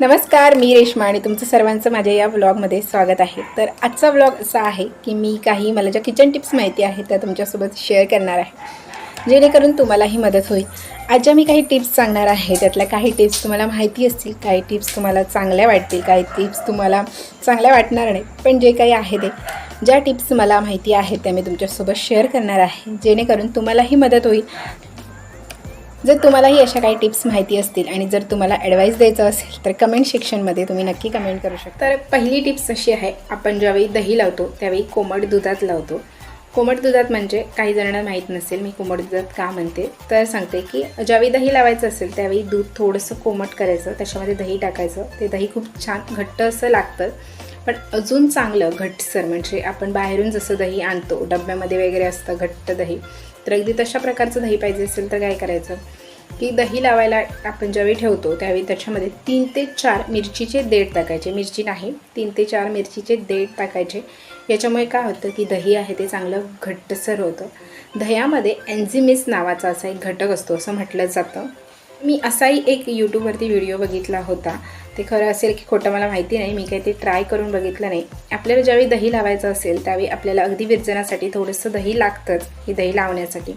नमस्कार मी रेश्मा आणि तुमचं सर्वांचं माझ्या या व्लॉगमध्ये स्वागत आहे. तर आजचा व्लॉग असा आहे की मी काही मला ज्या किचन टिप्स माहिती आहेत त्या तुमच्यासोबत शेअर करणार आहे. जेणेकरून तुम्हालाही मदत होईल. आज ज्या मी काही टिप्स सांगणार आहे त्यातल्या काही टिप्स तुम्हाला माहिती असतील काही टिप्स तुम्हाला चांगल्या वाटतील काही टिप्स तुम्हाला चांगल्या वाटणार नाही पण जे काही आहे ते. ज्या टिप्स मला माहिती आहेत त्या मी तुमच्यासोबत शेअर करणार आहे. जेणेकरून तुम्हालाही मदत होईल. जर तुम्हालाही अशा काही टिप्स माहिती असतील आणि जर तुम्हाला ॲडवाईस द्यायचं असेल तर कमेंट सेक्शनमध्ये तुम्ही नक्की कमेंट करू शकता. तर पहिली टिप्स अशी आहे आपण ज्यावेळी दही लावतो त्यावेळी कोमट दुधात लावतो. कोमट दुधात म्हणजे काही जणांना माहीत नसेल मी कोमट दुधात का म्हणते तर सांगते की ज्यावेळी दही लावायचं असेल त्यावेळी दूध थोडंसं कोमट करायचं त्याच्यामध्ये दही टाकायचं. ते दही खूप छान घट्ट असं लागतं पण अजून चांगलं घट्टसर म्हणजे आपण बाहेरून जसं दही आणतो डब्यामध्ये वगैरे असतं घट्ट दही तर अगदी तशा प्रकारचं दही पाहिजे असेल तर काय करायचं? की दही लावायला आपण ज्यावेळी ठेवतो त्यावेळी त्याच्यामध्ये तीन ते चार मिरचीचे देठ टाकायचे. मिरची नाही तीन ते चार मिरचीचे देठ टाकायचे. याच्यामुळे काय होतं की दही आहे ते चांगलं घट्टसर होतं. दह्यामध्ये एन्झिमिस नावाचा असा एक घटक असतो असं म्हटलं जातं. मी असाही एक यूट्यूबवरती व्हिडिओ बघितला होता. ते खरं असेल की खोटं मला माहिती नाही मी काही ते ट्राय करून बघितलं नाही. आपल्याला ज्यावेळी दही लावायचं असेल त्यावेळी आपल्याला अगदी विरजनासाठी थोडंसं दही लागतंच ही दही लावण्यासाठी.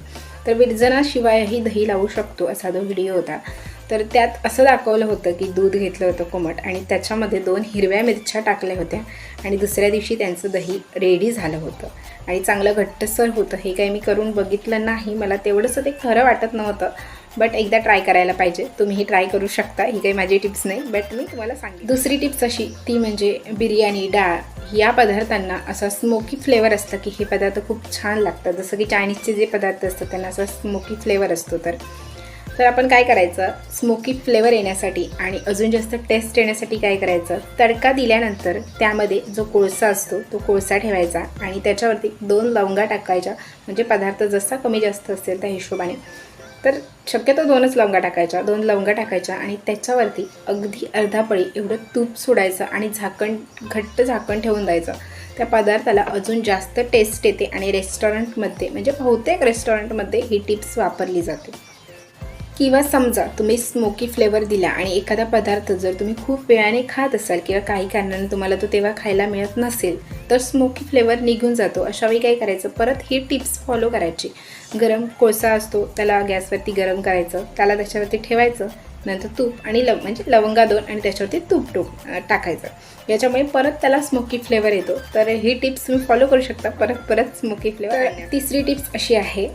तर विरजनाशिवायही दही लावू शकतो असा जो व्हिडिओ होता. तर त्यात असं दाखवलं होतं की दूध घेतलं होतं कोमट आणि त्याच्यामध्ये दोन हिरव्या मिरच्या टाकल्या होत्या आणि दुसऱ्या दिवशी त्यांचं दही रेडी झालं होतं. आणि चांगलं घट्टसर होतं हे काही मी करून बघितलं नाही मला तेवढंसं ते खरं वाटत नव्हतं. बट एकदा ट्राय करायला पाहिजे. तुम्हीही ट्राय करू शकता. ही काही माझी टिप्स नाही बट मी तुम्हाला सांगेन. दुसरी टिप्स अशी ती म्हणजे बिर्याणी डाळ. या पदार्थांना असं स्मोकी फ्लेवर असतं की हे पदार्थ खूप छान लागतात. जसं की चायनीजचे जे पदार्थ असतात त्यांना असा स्मोकी फ्लेवर असतो. तर तर आपण काय करायचं? स्मोकी फ्लेवर येण्यासाठी आणि अजून जास्त टेस्ट येण्यासाठी काय करायचं? तडका दिल्यानंतर त्यामध्ये जो कोळसा असतो तो कोळसा ठेवायचा आणि त्याच्यावरती दोन लवंगा टाकायच्या. म्हणजे पदार्थ जसा कमी जास्त असेल त्या हिशोबाने. तर शक्यतो दोनच लवंगा टाकायच्या दोन लवंगा टाकायच्या आणि त्याच्यावरती अगदी अर्धा पळी एवढं तूप सोडायचं आणि झाकण घट्ट झाकण ठेवून द्यायचं. त्या पदार्थाला अजून जास्त टेस्ट येते आणि रेस्टॉरंटमध्ये म्हणजे बहुतेक रेस्टॉरंटमध्ये ही टिप्स वापरली जाते. किंवा समजा तुम्ही स्मोकी फ्लेवर दिला आणि एखादा पदार्थ जर तुम्ही खूप वेळाने खात असाल किंवा काही कारणाने तुम्हाला तो तेव्हा खायला मिळत नसेल तर स्मोकी फ्लेवर निघून जातो. अशावेळी काय करायचं? परत ही टिप्स फॉलो करायची. गरम कोळसा असतो त्याला गॅसवरती गरम करायचं त्याला त्याच्यावरती ठेवायचं नंतर तूप आणि लव म्हणजे लवंगा दोन आणि त्याच्यावरती तूप टूप टाकायचं. याच्यामुळे परत त्याला स्मोकी फ्लेवर येतो. तर ही टिप्स तुम्ही फॉलो करू शकता. परत परत स्मोकी फ्लेवर तिसरी टिप्स अशी आहे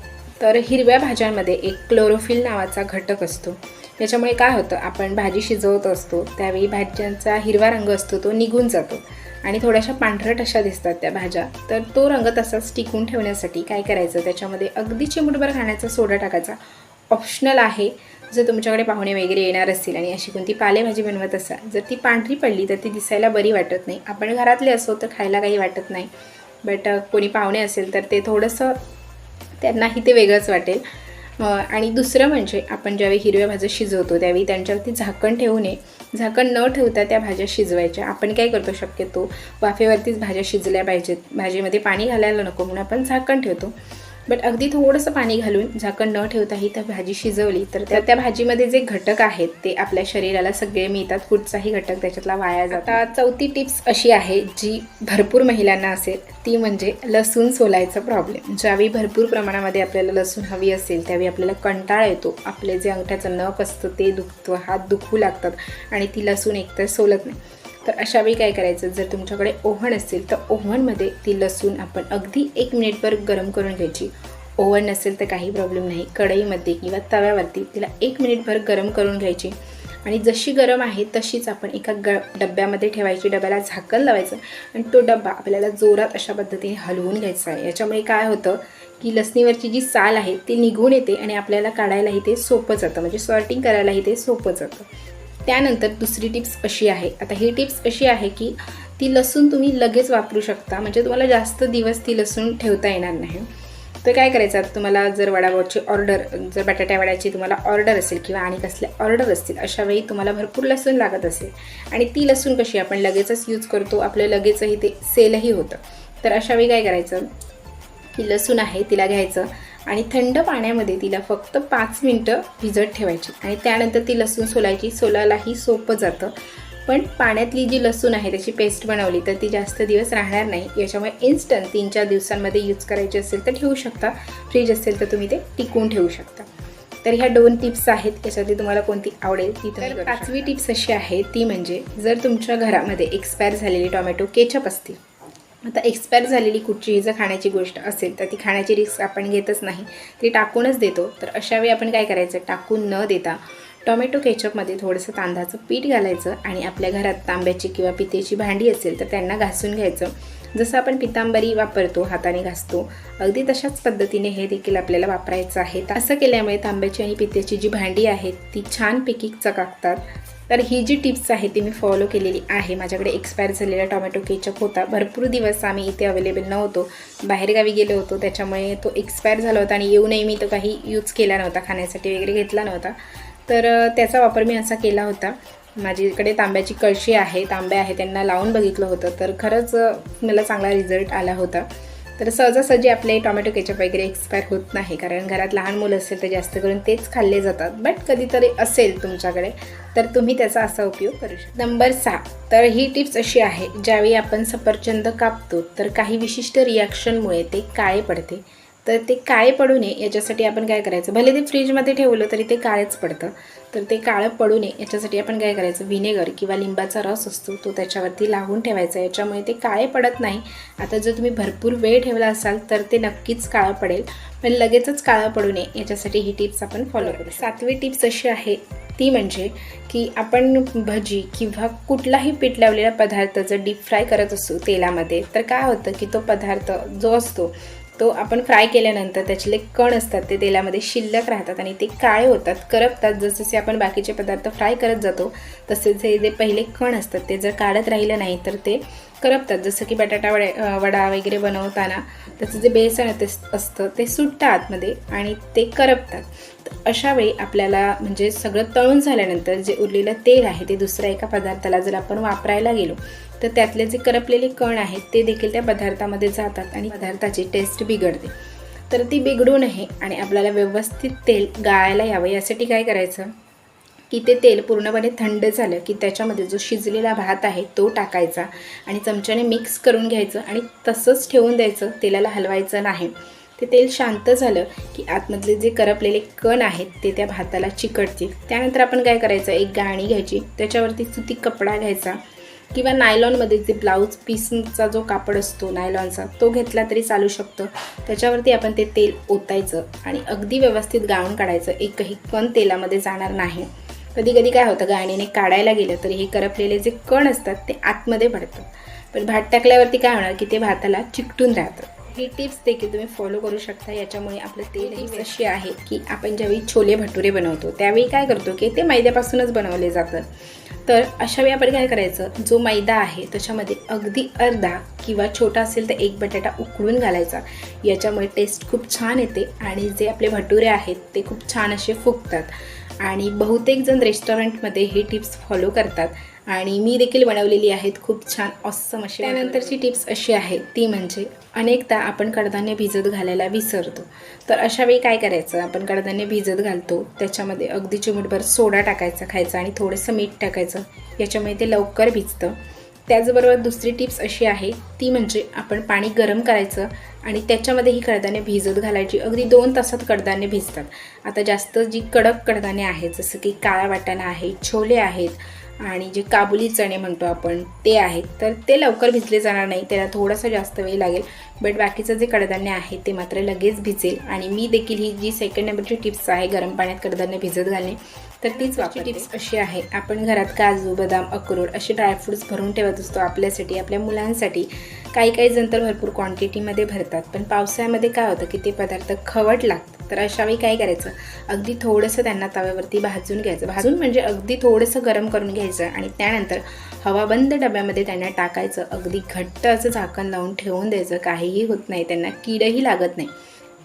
तर हिरव्या भाज्यांमध्ये एक क्लोरोफिल नावाचा घटक असतो. त्याच्यामुळे काय होतं आपण भाजी शिजवत असतो त्यावेळी भाज्यांचा हिरवा रंग असतो तो निघून जातो. आणि थोड्याशा पांढरट अशा दिसतात त्या भाज्या. तर तो रंग तसाच टिकून ठेवण्यासाठी काय करायचं त्याच्यामध्ये अगदी चिमूटभर खाण्याचा सोडा टाकायचा. ऑप्शनल आहे जर तुमच्याकडे पाहुणे वगैरे येणार असतील आणि अशी कोणती पालेभाजी बनवत असाल जर ती पांढरी पडली तर ती दिसायला बरी वाटत नाही. आपण घरातले असो तर खायला काही वाटत नाही. बट कोणी पाहुणे असेल तर ते थोडंसं त्यांनाही ते वेगळंच वाटेल. आणि दुसरं म्हणजे आपण ज्यावेळी हिरव्या भाज्या शिजवतो त्यावेळी त्यांच्यावरती झाकण ठेवू नये. झाकण न ठेवता त्या भाज्या शिजवायच्या. आपण काय करतो शक्यतो वाफेवरतीच भाज्या शिजल्या पाहिजेत. भाजीमध्ये पाणी घालायला नको म्हणून आपण झाकण ठेवतो. बट अगदी थोडंसं पाणी घालून झाकण न ठेवताही त्या भाजी शिजवली तर त्या त्या भाजीमध्ये जे घटक आहेत ते आपल्या शरीराला सगळे मिळतात. कुठचाही घटक त्याच्यातला वाया जातात चौथी टिप्स अशी आहे जी भरपूर महिलांना असेल ती म्हणजे लसूण सोलायचा प्रॉब्लेम ज्यावेळी भरपूर प्रमाणामध्ये आपल्याला लसूण हवी असेल त्यावेळी आपल्याला कंटाळा येतो. आपले जे अंगठ्याचं नख असतं ते दुखतं हात दुखू लागतात आणि ती लसूण एकतर सोलत नाही. तर अशा वेळी काय करायचं? जर तुमच्याकडे ओव्हन असेल तर ओव्हनमध्ये ती लसूण आपण अगदी एक मिनिटभर गरम करून घ्यायची. ओव्हन नसेल तर काही प्रॉब्लेम नाही. कढईमध्ये किंवा तव्यावरती तिला एक मिनिटभर गरम करून घ्यायची. आणि जशी गरम आहे तशीच आपण एका ग डब्यामध्ये ठेवायची. डब्याला झाकण लावायचं आणि तो डब्बा आपल्याला जोरात अशा पद्धतीने हलवून घ्यायचा आहे. याच्यामुळे काय होतं की लसणीवरची जी साल आहे ती निघून येते आणि आपल्याला काढायलाही ते सोपं जातं. म्हणजे सॉर्टिंग करायलाही ते सोपं जातं. त्यानंतर दुसरी टिप्स अशी आहे आता ही टिप्स अशी आहे की ती लसूण तुम्ही लगेच वापरू शकता म्हणजे तुम्हाला जास्त दिवस ती लसूण ठेवता येणार नाही. तर काय करायचं आता तुम्हाला जर वडापावची ऑर्डर जर बटाट्या वड्याची तुम्हाला ऑर्डर असेल किंवा आणि कसले ऑर्डर असतील अशा वेळी तुम्हाला भरपूर लसूण लागत असेल. आणि ती लसूण कशी आपण लगेचच यूज करतो आपलं लगेचही ते सेलही होतं. तर अशा वेळी काय करायचं की लसूण आहे तिला घ्यायचं आणि थंड पाण्यामध्ये तिला फक्त पाच मिनटं भिजत ठेवायची. आणि त्यानंतर ती लसूण सोलायची. सोलायलाही सोपं जातं. पण पाण्यातली जी लसूण आहे त्याची पेस्ट बनवली तर ती जास्त दिवस राहणार नाही. याच्यामुळे इन्स्टंट तीन चार दिवसांमध्ये यूज करायची असेल तर ठेवू शकता. फ्रीज असेल तर तुम्ही ते टिकवून ठेवू शकता. तर ह्या दोन टिप्स आहेत. त्याच्यातली तुम्हाला कोणती आवडेल ती तर पाचवी टिप्स अशी आहे ती म्हणजे जर तुमच्या घरामध्ये एक्सपायर झालेली टोमॅटो केचप असतील आता एक्सपायर झालेली कुठचीही जर खाण्याची गोष्ट असेल तर ती खाण्याची रिस्क आपण घेतच नाही. ती टाकूनच देतो. तर अशावेळी आपण काय करायचं? टाकून न देता टोमॅटो केचपमध्ये थोडंसं तांदळाचं पीठ घालायचं आणि आपल्या घरात तांब्याची किंवा पितेची भांडी असेल तर त्यांना घासून घ्यायचं. जसं आपण पितांबरी वापरतो हाताने घासतो अगदी तशाच पद्धतीने हे देखील आपल्याला वापरायचं आहे. तर असं केल्यामुळे तांब्याची आणि पित्याची जी भांडी आहेत ती छानपैकी चकाकतात. तर ही जी टिप्स आहे ती मी फॉलो केलेली आहे. माझ्याकडे एक्सपायर झालेला टोमॅटो केचप होता. भरपूर दिवस आम्ही इथे अवेलेबल नव्हतो. बाहेरगावी गेलो होतो त्याच्यामुळे तो एक्सपायर झाला होता आणि येऊनही मी तो काही यूज केला नव्हता खाण्यासाठी वगैरे घेतला नव्हता. तर त्याचा वापर मी असा केला होता. माझ्याकडे तांब्याची कळशी आहे तांब्या आहे त्यांना लावून बघितलं होतं. तर खरंच मला चांगला रिझल्ट आला होता. तर सहजासहजी आपले टोमॅटो केचप वगैरे एक्सपायर होत नाही कारण घरात लहान मुलं असेल तर जास्त करून तेच खाल्ले जातात. बट कधीतरी असेल तुमच्याकडे तर तुम्ही त्याचा असा उपयोग करू शकता. नंबर सहा. तर ही टिप्स अशी आहे ज्यावेळी आपण सफरचंद कापतो तर काही विशिष्ट रिॲक्शनमुळे ते काळे पडते. तर ते काळे पडू नये याच्यासाठी आपण काय करायचं? भले ते फ्रीजमध्ये ठेवलं तरी ते काळेच पडतं. तर ते काळं पडू नये. याच्यासाठी आपण काय करायचं? व्हिनेगर किंवा लिंबाचा रस असतो तो त्याच्यावरती लावून ठेवायचा. याच्यामुळे ते काळे पडत नाही. आता जर तुम्ही भरपूर वेळ ठेवला असाल तर ते नक्कीच काळं पडेल. पण लगेचच काळं पडू नये. याच्यासाठी ही टिप्स आपण फॉलो करू सातवी टिप्स अशी आहे ती म्हणजे की आपण भजी किंवा कुठलाही पीठ लावलेला पदार्थ जर डीप फ्राय करत असू तेलामध्ये तर काय होतं की तो पदार्थ जो असतो तो आपण फ्राय केल्यानंतर त्याचे कण असतात ते तेलामध्ये शिल्लक राहतात आणि ते काळे होतात करपतात. जसजसे आपण बाकीचे पदार्थ फ्राय करत जातो तसेच हे जे पहिले कण असतात ते जर काढत राहिलं नाही तर ते करपतात. जसं की बटाटा वडा वडा वगैरे बनवताना त्याचं जे बेसन ते असतं ते सुटतं आतमध्ये आणि ते करपतात. अशा वेळी आपल्याला म्हणजे सगळं तळून झाल्यानंतर जे उरलेलं तेल आहे ते दुसऱ्या एका पदार्थाला जर आपण वापरायला गेलो तर त्यातले जे करपलेले कण आहेत ते देखील त्या पदार्थामध्ये जातात आणि पदार्थाची टेस्ट बिघडते. तर ती बिघडू नये आणि आपल्याला व्यवस्थित तेल गाळायला यावं. यासाठी काय करायचं? की ते तेल पूर्णपणे थंड झालं की त्याच्यामध्ये जो शिजलेला भात आहे तो टाकायचा आणि चमच्याने मिक्स करून घ्यायचं आणि तसंच ठेवून द्यायचं. तेलाला हलवायचं नाही. ते तेल शांत झालं की आतमधले जे करपलेले कण आहेत ते त्या भाताला चिकटतील. त्यानंतर आपण काय करायचं? एक गाणी घ्यायची. त्याच्यावरती सुती कपडा घ्यायचा. किंवा नायलॉनमध्ये जे ब्लाऊज पीसचा जो कापड असतो नायलॉनचा तो घेतला तरी चालू शकतो. त्याच्यावरती आपण ते तेल ओतायचं आणि अगदी व्यवस्थित गाळून काढायचं. एकही कण तेलामध्ये जाणार नाही. कधी कधी काय होतं? गाणीने काढायला गेलं तरी हे करपलेले जे कण असतात ते आतमध्ये पडतात. पण भात टाकल्यावरती काय होणार? की ते भाताला चिकटून राहतं. ही टिप्स देखील तुम्ही फॉलो करू शकता. याच्यामुळे आपलं तेल अशी आहे की आपण ज्यावेळी छोले भटुरे बनवतो त्यावेळी काय करतो की ते मैद्यापासूनच बनवले जातं. तर अशा वेळी आपण काय करायचं जो मैदा आहे त्याच्यामध्ये अगदी अर्धा किंवा छोटा असेल तर एक बटाटा उकळून घालायचा. याच्यामुळे टेस्ट खूप छान येते आणि जे आपले भटुरे आहेत ते खूप छान असे फुगतात. आणि बहुतेक जण रेस्टॉरंटमध्ये हे टिप्स फॉलो करतात. आणि मी देखील बनवलेली आहेत. खूप छान ऑसम अशी त्यानंतरची टिप्स अशी आहे ती म्हणजे अनेकदा आपण कडधान्य भिजत घालायला विसरतो. तर अशा वेळी काय करायचं? आपण कडधान्य भिजत घालतो. त्याच्यामध्ये अगदी चिमूटभर सोडा टाकायचा खायचा आणि थोडंसं मीठ टाकायचं. याच्यामुळे ते लवकर भिजतं. त्याचबरोबर दुसरी टिप्स अशी आहे ती म्हणजे आपण पाणी गरम करायचं आणि त्याच्यामध्ये ही कडधान्य भिजत घालायची. अगदी दोन तासात कडधान्य भिजतात. आता जास्त जी कडक कडधान्य आहेत जसं की काळा वाटाणा आहे छोले आहेत आणि जे काबुली चणे म्हणतो आपण ते आहेत. तर ते लवकर भिजले जाणार नाही त्याला थोडासा जास्त वेळ लागेल. बट बाकीचं जे कडधान्य आहे ते मात्र लगेच भिजेल. आणि मी देखील ही जी सेकंड नंबरची टिप्स आहे गरम पाण्यात कडधान्य भिजत घालणे तर तीच वापरते. टिप्स अशी आहे आपण घरात काजू बदाम अक्रोड असे ड्रायफ्रुट्स भरून ठेवत असतो आपल्यासाठी आपल्या मुलांसाठी. काही काही जण तर भरपूर क्वांटिटीमध्ये भरतात पण पावसाळ्यामध्ये काय होतं की ते पदार्थ खवट लागतात. तर अशा वेळी काय करायचं? अगदी थोडंसं त्यांना तव्यावरती भाजून घ्यायचं. भाजून म्हणजे अगदी थोडंसं गरम करून घ्यायचं आणि त्यानंतर हवाबंद डब्यामध्ये त्यांना टाकायचं. अगदी घट्ट असं झाकण लावून ठेवून द्यायचं. काहीही होत नाही त्यांना किडही लागत नाही.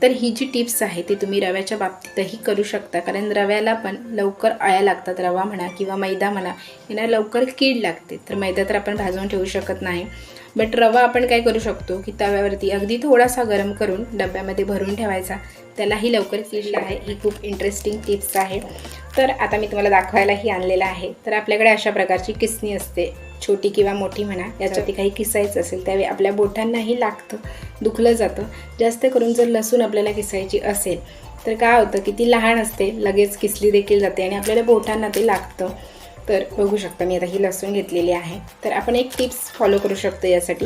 तर ही जी टिप्स आहे ती तुम्ही रव्याच्या बाबतीतही करू शकता. कारण रव्याला पण लवकर अळ्या लागतात. रवा म्हणा किंवा मैदा म्हणा यांना लवकर कीड लागते. तर मैदा तर आपण भाजून ठेवू शकत नाही. बट रवा आपण काय करू शकतो की तव्यावरती अगदी थोडासा गरम करून डब्यामध्ये भरून ठेवायचा. त्यालाही लवकर कीड आहे. ही खूप इंटरेस्टिंग टिप्स आहे. तर आता मी तुम्हाला दाखवायलाही आणलेलं आहे. तर आपल्याकडे अशा प्रकारची किसणी असते. छोटी किंवा मोठी म्हणा. याच्यावरती काही किसायचं असेल त्यावेळी आपल्या बोटांनाही लागतं. दुखलं जातं. जास्त करून जर लसूण आपल्याला किसायची असेल तर काय होतं की ती लहान असते. लगेच किसली देखील जाते आणि आपल्याला बोटांना ते लागतं. तर बघू शकता मी आता ही लसूण घेतलेली आहे. तर आपण एक टिप्स फॉलो करू शकतो यासाठी.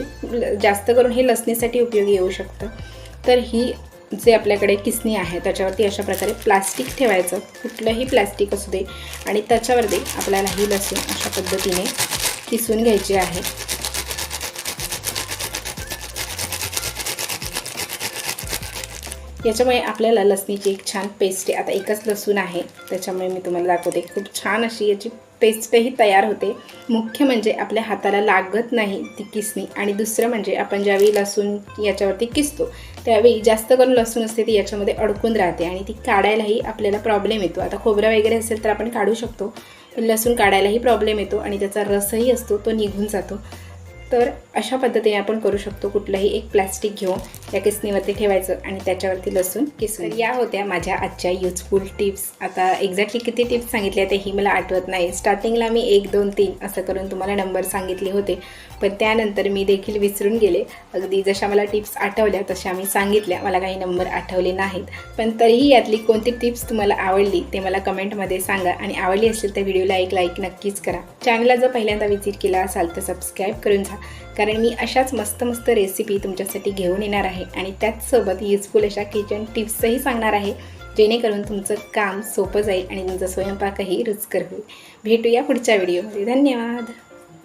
जास्त करून हे लसणीसाठी उपयोगी येऊ शकतं. तर ही जे आपल्याकडे किसणी आहे त्याच्यावरती अशा प्रकारे प्लास्टिक ठेवायचं. कुठलंही प्लास्टिक असू दे आणि त्याच्यावरती आपल्याला ही लसूण अशा पद्धतीने किसून घ्यायची आहे. याच्यामुळे आपल्याला लसणीची एक छान पेस्ट आहे आता एकच लसूण आहे त्याच्यामुळे मी तुम्हाला दाखवते. खूप छान अशी याची पेस्टही तयार होते. मुख्य म्हणजे आपल्या हाताला लागत नाही ती किसणी आणि दुसरं म्हणजे आपण ज्यावेळी लसूण याच्यावरती किसतो त्यावेळी जास्त करून लसूण असते ती याच्यामध्ये अडकून राहते आणि ती काढायलाही आपल्याला प्रॉब्लेम येतो. आता खोबरं वगैरे असेल तर आपण काढू शकतो. पण लसूण काढायलाही प्रॉब्लेम येतो आणि त्याचा रसही असतो तो निघून जातो. तर अशा पद्धतीने आपण करू शकतो कुठलंही एक प्लॅस्टिक घेऊन त्या किसणीवरती ठेवायचं आणि त्याच्यावरती लसूण किसून. या होत्या माझ्या आजच्या युजफुल टिप्स आता एक्झॅक्टली किती टिप्स सांगितल्या तेही मला आठवत नाही. स्टार्टिंगला मी एक दोन तीन असं करून तुम्हाला नंबर सांगितले होते. पण त्यानंतर मी देखील विसरून गेले. अगदी जशा मला टिप्स आठवल्या तशा मी सांगितल्या. मला काही नंबर आठवले नाहीत. पण तरीही यातली कोणती टिप्स तुम्हाला आवडली ते मला कमेंटमध्ये सांगा आणि आवडली असेल तर व्हिडिओला एक लाईक नक्कीच करा. चॅनलला जर पहिल्यांदा विजिट केला असाल तर सबस्क्राईब करून जा कारण मी अशाच मस्त मस्त रेसिपी तुमच्यासाठी घेऊन येणार आहे आणि त्याचसोबत युजफुल अशा किचन टिप्सही सांगणार आहे जेणेकरून तुमचं काम सोपं जाईल आणि तुमचा स्वयंपाकही रुचकर होईल. भेटूया पुढच्या व्हिडिओमध्ये धन्यवाद!